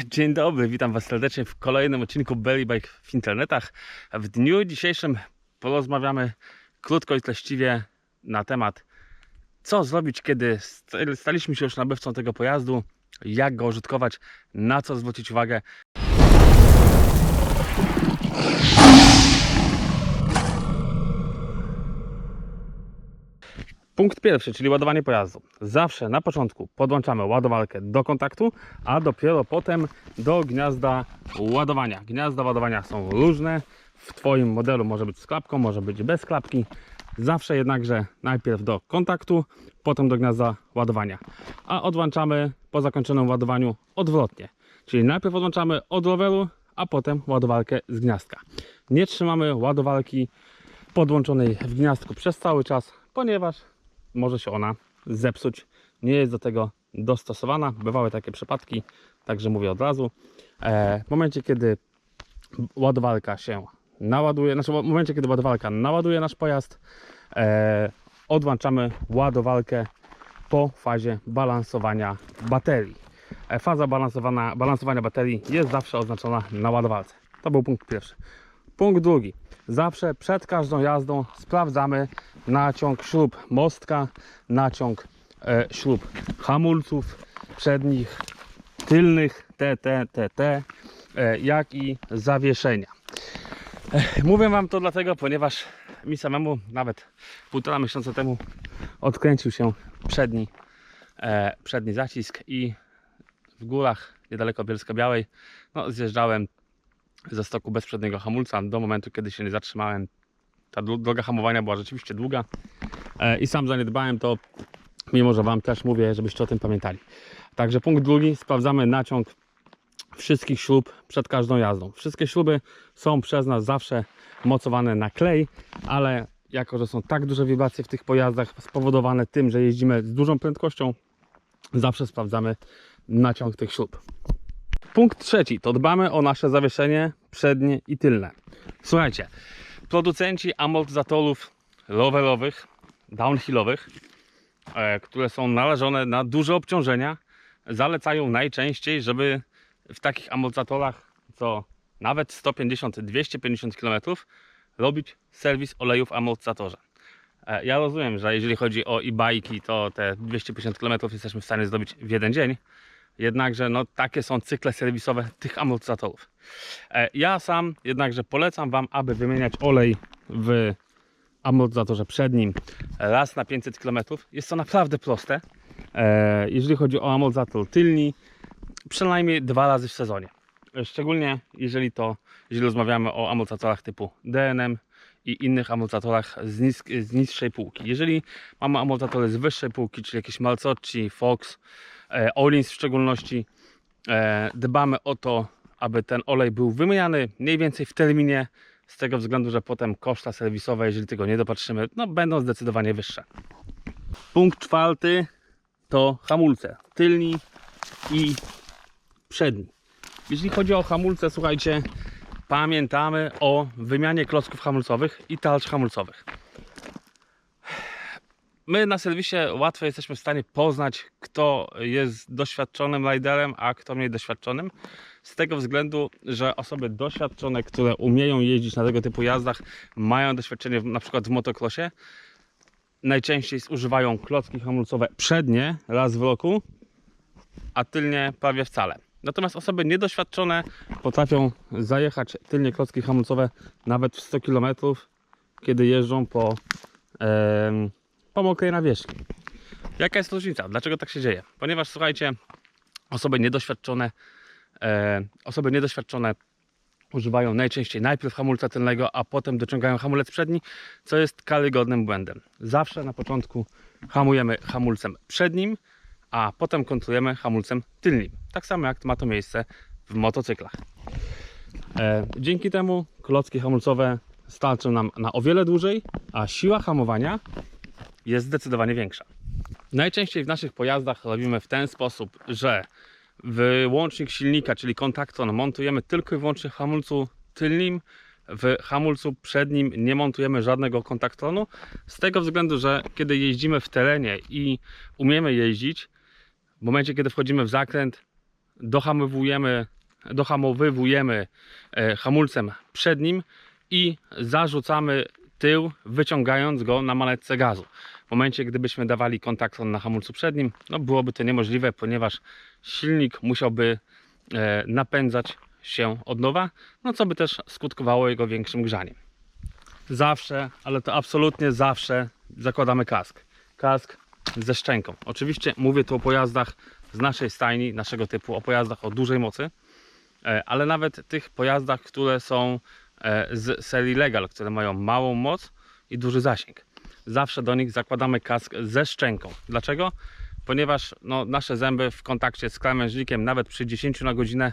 Dzień dobry, witam Was serdecznie w kolejnym odcinku Belly Bike w internetach. W dniu dzisiejszym porozmawiamy krótko i treściwie na temat co zrobić, kiedy st- staliśmy się już nabywcą tego pojazdu, jak go użytkować, na co zwrócić uwagę. Punkt pierwszy, czyli ładowanie pojazdu. Zawsze na początku podłączamy ładowarkę do kontaktu, a dopiero potem do gniazda ładowania. Gniazda ładowania są różne. W Twoim modelu może być z klapką, może być bez klapki. Zawsze jednakże najpierw do kontaktu, potem do gniazda ładowania. A odłączamy po zakończonym ładowaniu odwrotnie. Czyli najpierw odłączamy od roweru, a potem ładowarkę z gniazdka. Nie trzymamy ładowarki podłączonej w gniazdku przez cały czas, ponieważ może się ona zepsuć. Nie jest do tego dostosowana. Bywały takie przypadki, także mówię od razu. E, w momencie, kiedy ładowarka się naładuje, znaczy w momencie, kiedy ładowarka naładuje nasz pojazd, e, odłączamy ładowarkę po fazie balansowania baterii. E, faza balansowania baterii jest zawsze oznaczona na ładowarce. To był punkt pierwszy. Punkt drugi. Zawsze przed każdą jazdą sprawdzamy naciąg śrub mostka, naciąg e, śrub hamulców przednich, tylnych, T, T, T, T, e, jak i zawieszenia. E, mówię Wam to dlatego, ponieważ mi samemu nawet półtora miesiąca temu odkręcił się przedni, e, przedni zacisk i w górach niedaleko Bielska Białej no, zjeżdżałem ze stoku bez przedniego hamulca do momentu, kiedy się nie zatrzymałem. Ta droga hamowania była rzeczywiście długa e, i sam zaniedbałem to, mimo że Wam też mówię, żebyście o tym pamiętali. Także punkt drugi, sprawdzamy naciąg wszystkich śrub przed każdą jazdą. Wszystkie śruby są przez nas zawsze mocowane na klej, ale jako, że są tak duże wibracje w tych pojazdach spowodowane tym, że jeździmy z dużą prędkością, zawsze sprawdzamy naciąg tych śrub. Punkt trzeci to dbamy o nasze zawieszenie przednie i tylne. Słuchajcie, producenci amortyzatorów rowerowych, downhillowych, e, które są narażone na duże obciążenia, zalecają najczęściej, żeby w takich amortyzatorach co nawet 150-250 km robić serwis olejów w amortyzatorze. E, Ja rozumiem, że jeżeli chodzi o e-bike'i, to te 250 km jesteśmy w stanie zrobić w jeden dzień. Jednakże no, takie są cykle serwisowe tych amortyzatorów. E, Ja sam jednakże polecam Wam, aby wymieniać olej w amortyzatorze przednim raz na 500 km. Jest to naprawdę proste. E, Jeżeli chodzi o amortyzator tylni, przynajmniej dwa razy w sezonie. Szczególnie jeżeli to, jeżeli rozmawiamy o amortyzatorach typu DNM i innych amortyzatorach z, z niższej półki. Jeżeli mamy amortyzatory z wyższej półki, czyli jakieś Malcocci, Fox, Olins w szczególności, e, dbamy o to, aby ten olej był wymieniany mniej więcej w terminie, z tego względu, że potem koszta serwisowe, jeżeli tego nie dopatrzymy, no, będą zdecydowanie wyższe. Punkt czwarty to hamulce tylni i przedni. Jeżeli chodzi o hamulce, słuchajcie, pamiętamy o wymianie klocków hamulcowych i tarcz hamulcowych. My na serwisie łatwo jesteśmy w stanie poznać, kto jest doświadczonym riderem, a kto mniej doświadczonym. Z tego względu, że osoby doświadczone, które umieją jeździć na tego typu jazdach, mają doświadczenie w- na przykład w motocrossie, najczęściej zużywają klocki hamulcowe przednie raz w roku, a tylnie prawie wcale. Natomiast osoby niedoświadczone potrafią zajechać tylnie klocki hamulcowe nawet w 100 km, kiedy jeżdżą po, em, po mokrej nawierzchni. Jaka jest różnica? Dlaczego tak się dzieje? Ponieważ słuchajcie, osoby niedoświadczone, e, osoby niedoświadczone używają najczęściej najpierw hamulca tylnego, a potem dociągają hamulec przedni, co jest karygodnym błędem. Zawsze na początku hamujemy hamulcem przednim, a potem kontrujemy hamulcem tylnym. Tak samo jak ma to miejsce w motocyklach. E, dzięki temu klocki hamulcowe starczą nam na o wiele dłużej, a siła hamowania jest zdecydowanie większa. Najczęściej w naszych pojazdach robimy w ten sposób, że wyłącznik silnika, czyli kontaktor, montujemy tylko i wyłącznie w hamulcu tylnym. W hamulcu przednim nie montujemy żadnego kontaktonu. Z tego względu, że kiedy jeździmy w terenie i umiemy jeździć, w momencie kiedy wchodzimy w zakręt, dohamowujemy, dohamowywujemy e, hamulcem przednim i zarzucamy tył, wyciągając go na manetce gazu. W momencie, gdybyśmy dawali kontakton na hamulcu przednim, no byłoby to niemożliwe, ponieważ silnik musiałby e, napędzać się od nowa, no co by też skutkowało jego większym grzaniem. Zawsze, ale to absolutnie zawsze zakładamy kask. Kask ze szczęką. Oczywiście mówię tu o pojazdach z naszej stajni, naszego typu, o pojazdach o dużej mocy, e, ale nawet tych pojazdach, które są z serii Legal, które mają małą moc i duży zasięg. Zawsze do nich zakładamy kask ze szczęką. Dlaczego? Ponieważ no, nasze zęby w kontakcie z krawężnikiem nawet przy 10 na godzinę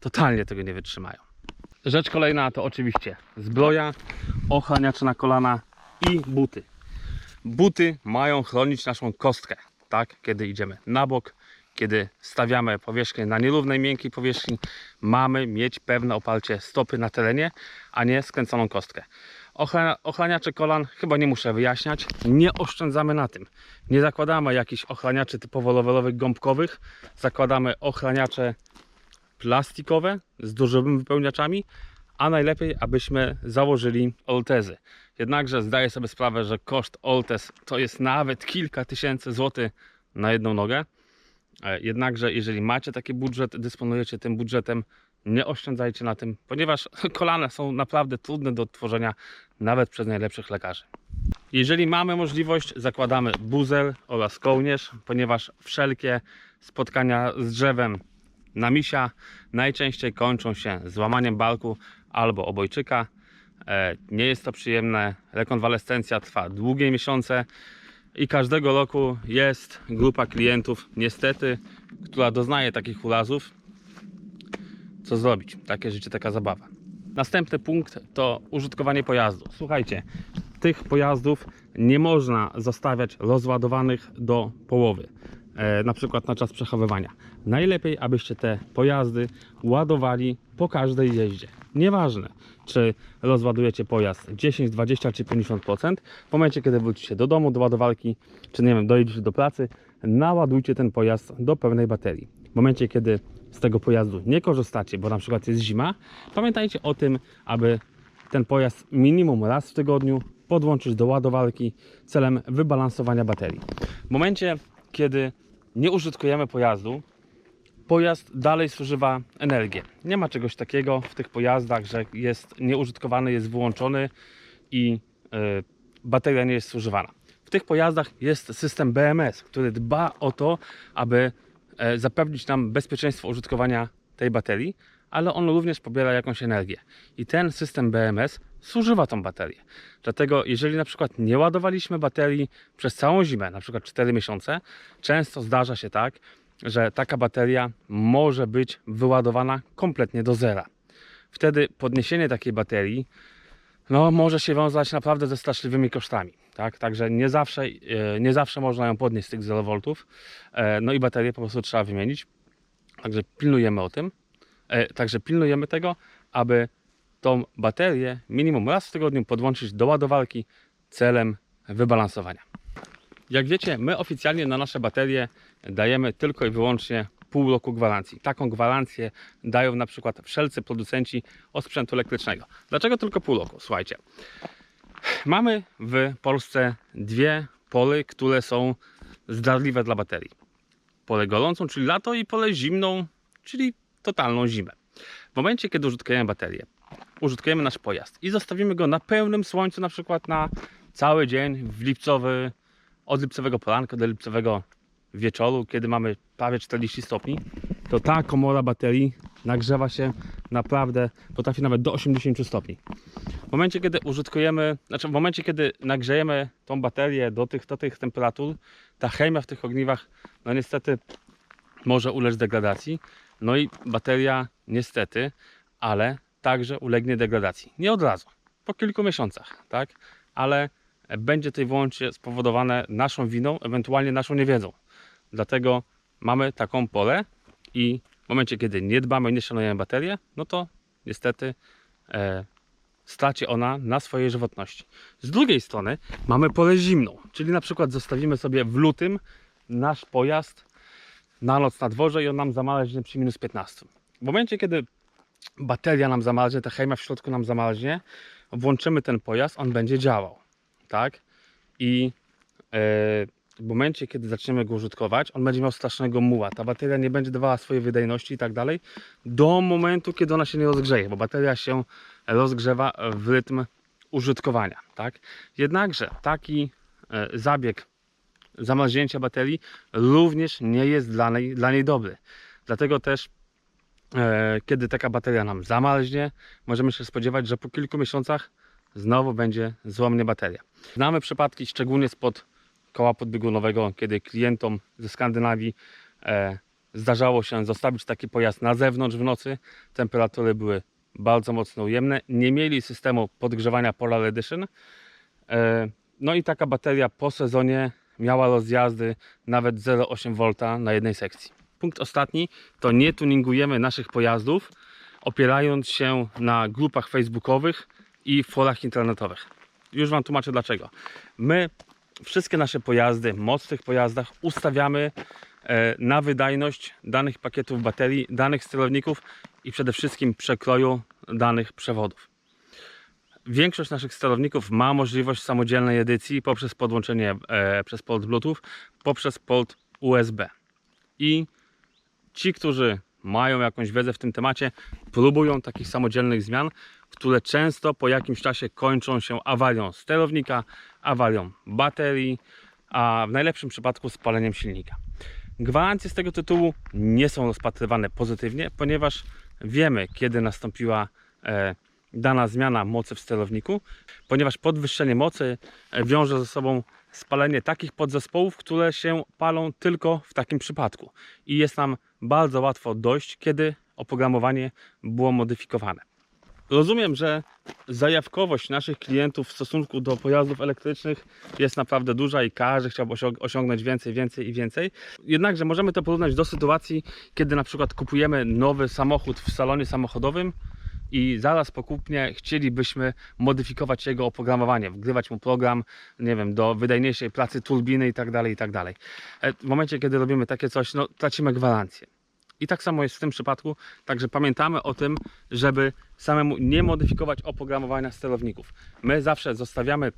totalnie tego nie wytrzymają. Rzecz kolejna to oczywiście zbroja, ochraniacze na kolana i buty. Buty mają chronić naszą kostkę, tak? Kiedy idziemy na bok, kiedy stawiamy powierzchnię na nierównej, miękkiej powierzchni, mamy mieć pewne oparcie stopy na terenie, a nie skręconą kostkę. Ochrania, ochraniacze kolan chyba nie muszę wyjaśniać, nie oszczędzamy na tym. Nie zakładamy jakichś ochraniaczy typowo rowerowych, gąbkowych, zakładamy ochraniacze plastikowe z dużymi wypełniaczami, a najlepiej, abyśmy założyli oltezy. Jednakże zdaję sobie sprawę, że koszt oltez to jest nawet kilka tysięcy złotych na jedną nogę. E, Jednakże, jeżeli macie taki budżet, dysponujecie tym budżetem, nie oszczędzajcie na tym, ponieważ kolana są naprawdę trudne do odtworzenia nawet przez najlepszych lekarzy. Jeżeli mamy możliwość, zakładamy buzer oraz kołnierz, ponieważ wszelkie spotkania z drzewem na misia najczęściej kończą się złamaniem barku albo obojczyka. E, Nie jest to przyjemne. Rekonwalescencja trwa długie miesiące i każdego roku jest grupa klientów, niestety, która doznaje takich urazów. Co zrobić? Takie życie, taka zabawa. Następny punkt to użytkowanie pojazdu. Słuchajcie, tych pojazdów nie można zostawiać rozładowanych do połowy, e, na przykład na czas przechowywania. Najlepiej, abyście te pojazdy ładowali po każdej jeździe. Nieważne, czy rozładujecie pojazd 10, 20 czy 50%. W momencie, kiedy wrócicie do domu, do ładowarki, czy nie wiem, dojedziecie do pracy, naładujcie ten pojazd do pełnej baterii. W momencie, kiedy z tego pojazdu nie korzystacie, bo na przykład jest zima, pamiętajcie o tym, aby ten pojazd minimum raz w tygodniu podłączyć do ładowarki celem wybalansowania baterii. W momencie, kiedy nie użytkujemy pojazdu, pojazd dalej zużywa energię. Nie ma czegoś takiego w tych pojazdach, że jest nieużytkowany, jest wyłączony i y, bateria nie jest zużywana. W tych pojazdach jest system BMS, który dba o to, aby e, zapewnić nam bezpieczeństwo użytkowania tej baterii, ale on również pobiera jakąś energię. I ten system BMS zużywa tą baterię. Dlatego jeżeli na przykład nie ładowaliśmy baterii przez całą zimę, na przykład 4 miesiące, często zdarza się tak, że taka bateria może być wyładowana kompletnie do zera. Wtedy podniesienie takiej baterii no, może się wiązać naprawdę ze straszliwymi kosztami. Tak? Także nie zawsze, e, nie zawsze można ją podnieść z tych 0 V. E, No i baterię po prostu trzeba wymienić. Także pilnujemy o tym. E, Także pilnujemy tego, aby tą baterię minimum raz w tygodniu podłączyć do ładowarki celem wybalansowania. Jak wiecie, my oficjalnie na nasze baterie dajemy tylko i wyłącznie pół roku gwarancji. Taką gwarancję dają na przykład wszelcy producenci osprzętu elektrycznego. Dlaczego tylko pół roku? Słuchajcie, mamy w Polsce dwie pory, które są zdradliwe dla baterii. Porę gorącą, czyli lato i porę zimną, czyli totalną zimę. W momencie, kiedy użytkujemy baterię, użytkujemy nasz pojazd i zostawimy go na pełnym słońcu, na przykład na cały dzień w lipcowy, od lipcowego poranka do lipcowego wieczoru, kiedy mamy prawie 40 stopni, to ta komora baterii nagrzewa się naprawdę, potrafi nawet do 80 stopni. W momencie, kiedy użytkujemy, znaczy w momencie, kiedy nagrzejemy tą baterię do tych, do tych temperatur, ta chemia w tych ogniwach, no niestety może ulec degradacji. No i bateria niestety, ale także ulegnie degradacji. Nie od razu, po kilku miesiącach, tak? Ale będzie to i wyłącznie spowodowane naszą winą, ewentualnie naszą niewiedzą. Dlatego mamy taką porę i w momencie, kiedy nie dbamy, nie szanujemy baterię, no to niestety e, straci ona na swojej żywotności. Z drugiej strony mamy porę zimną, czyli na przykład zostawimy sobie w lutym nasz pojazd na noc na dworze i on nam zamarznie przy minus 15. W momencie, kiedy bateria nam zamarznie, ta chemia w środku nam zamarznie, włączymy ten pojazd, on będzie działał, tak? I e, w momencie, kiedy zaczniemy go użytkować, on będzie miał strasznego muła. Ta bateria nie będzie dawała swojej wydajności i tak dalej, do momentu, kiedy ona się nie rozgrzeje, bo bateria się rozgrzewa w rytm użytkowania, tak? Jednakże taki e, zabieg zamarznięcia baterii również nie jest dla niej, dla niej dobry. Dlatego też e, kiedy taka bateria nam zamarznie, możemy się spodziewać, że po kilku miesiącach znowu będzie złomnie bateria. Znamy przypadki, szczególnie spod koła podbiegunowego, kiedy klientom ze Skandynawii e, zdarzało się zostawić taki pojazd na zewnątrz w nocy. Temperatury były bardzo mocno ujemne. Nie mieli systemu podgrzewania Polar Edition. E, no i taka bateria po sezonie miała rozjazdy nawet 0,8 V na jednej sekcji. Punkt ostatni to nie tuningujemy naszych pojazdów opierając się na grupach facebookowych i forach internetowych. Już Wam tłumaczę dlaczego. My wszystkie nasze pojazdy, moc w tych pojazdach ustawiamy e, na wydajność danych pakietów baterii, danych sterowników i przede wszystkim przekroju danych przewodów. Większość naszych sterowników ma możliwość samodzielnej edycji poprzez podłączenie e, przez port Bluetooth, poprzez port USB. I ci, którzy mają jakąś wiedzę w tym temacie, próbują takich samodzielnych zmian, które często po jakimś czasie kończą się awarią sterownika, awarią baterii, a w najlepszym przypadku spaleniem silnika. Gwarancje z tego tytułu nie są rozpatrywane pozytywnie, ponieważ wiemy, kiedy nastąpiła e, dana zmiana mocy w sterowniku, ponieważ podwyższenie mocy e, wiąże ze sobą spalenie takich podzespołów, które się palą tylko w takim przypadku. I jest nam bardzo łatwo dojść, kiedy oprogramowanie było modyfikowane. Rozumiem, że zajawkowość naszych klientów w stosunku do pojazdów elektrycznych jest naprawdę duża i każdy chciałby osiąg- osiągnąć więcej, więcej i więcej. Jednakże możemy to porównać do sytuacji, kiedy na przykład kupujemy nowy samochód w salonie samochodowym i zaraz po kupnie chcielibyśmy modyfikować jego oprogramowanie, wgrywać mu program, nie wiem, do wydajniejszej pracy turbiny i tak dalej, i tak. E, W momencie, kiedy robimy takie coś, no tracimy gwarancję. I tak samo jest w tym przypadku, także pamiętamy o tym, żeby samemu nie modyfikować oprogramowania sterowników. My zawsze zostawiamy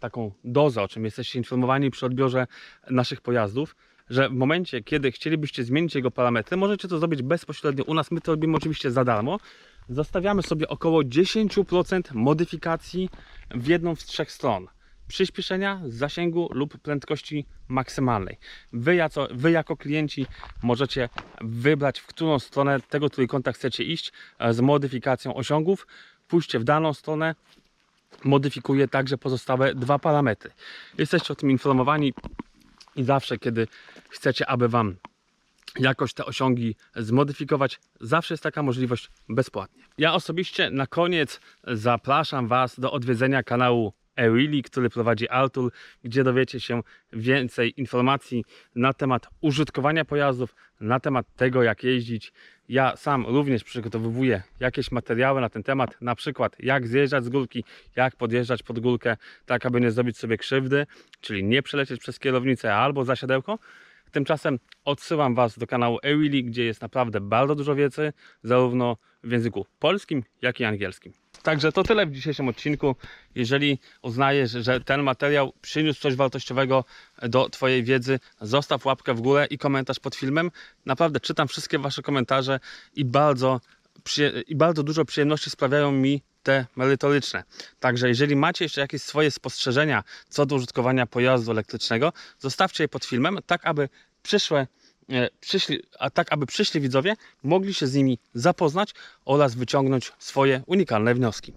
taką dozę, o czym jesteście informowani przy odbiorze naszych pojazdów, że w momencie, kiedy chcielibyście zmienić jego parametry, możecie to zrobić bezpośrednio u nas. My to robimy oczywiście za darmo. Zostawiamy sobie około 10% modyfikacji w jedną z trzech stron. Przyspieszenia, zasięgu lub prędkości maksymalnej. Wy, jako, wy jako klienci możecie wybrać, w którą stronę tego trójkąta chcecie iść e, z modyfikacją osiągów. Pójście w daną stronę, modyfikuje także pozostałe dwa parametry. Jesteście o tym informowani i zawsze, kiedy chcecie, aby Wam jakoś te osiągi zmodyfikować, zawsze jest taka możliwość bezpłatnie. Ja osobiście na koniec zapraszam Was do odwiedzenia kanału Ewili, który prowadzi Artur, gdzie dowiecie się więcej informacji na temat użytkowania pojazdów, na temat tego, jak jeździć. Ja sam również przygotowuję jakieś materiały na ten temat, na przykład jak zjeżdżać z górki, jak podjeżdżać pod górkę, tak aby nie zrobić sobie krzywdy, czyli nie przelecieć przez kierownicę albo za siodełko. Tymczasem odsyłam Was do kanału Ewili, gdzie jest naprawdę bardzo dużo wiedzy, zarówno w języku polskim, jak i angielskim. Także to tyle w dzisiejszym odcinku. Jeżeli uznajesz, że ten materiał przyniósł coś wartościowego do Twojej wiedzy, zostaw łapkę w górę i komentarz pod filmem. Naprawdę czytam wszystkie Wasze komentarze i bardzo, i bardzo dużo przyjemności sprawiają mi te merytoryczne. Także jeżeli macie jeszcze jakieś swoje spostrzeżenia co do użytkowania pojazdu elektrycznego, zostawcie je pod filmem, tak aby przyszłe E, przyszli, a tak aby przyszli widzowie mogli się z nimi zapoznać oraz wyciągnąć swoje unikalne wnioski.